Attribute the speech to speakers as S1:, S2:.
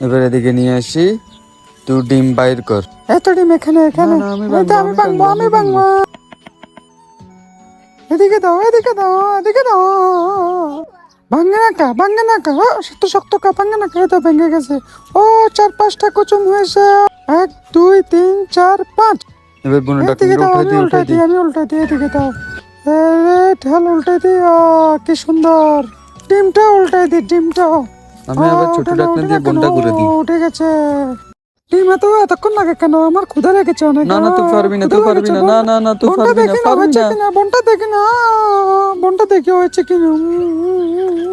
S1: এবারে, এদিকে নিয়ে আসি তুই ডিম বাইর কর
S2: এত ডিম এখানে এখানে
S1: আমি
S2: এদিকে দাও এদিকে দাও এদিকে দাও ভাঙে না কা ভাঙে না কা ও, শক্ত শক্ত কা ভাঙে না কা ভেঙে গেছে। ও চার পাঁচটা কুচুম হয়েছে। এক দুই তিন চার পাঁচ।
S1: এবার ডাকুনটা
S2: দাও আমি উল্টাই দিই
S1: দি
S2: আমি উল্টাই দিই এদিকে দাও। এ ঢাল উল্টাই দিই আহ, কি সুন্দর। ডিমটা উল্টাই দিই ডিমটা।
S1: আমি আবার ছোট ডাকনা দিয়ে বোনটা? করে দিই।
S2: উঠে গেছে। ডিম এত এতক্ষণ লাগে কেন? আমার ক্ষুধা লেগেছে অনেক।
S1: না না তুই পারবি না তুই পারবি না। না না না তুই
S2: বোনটা
S1: পারবি না পারবি না
S2: বোনটা দেখি না। বোনটা দেখি হয়েছে কিনা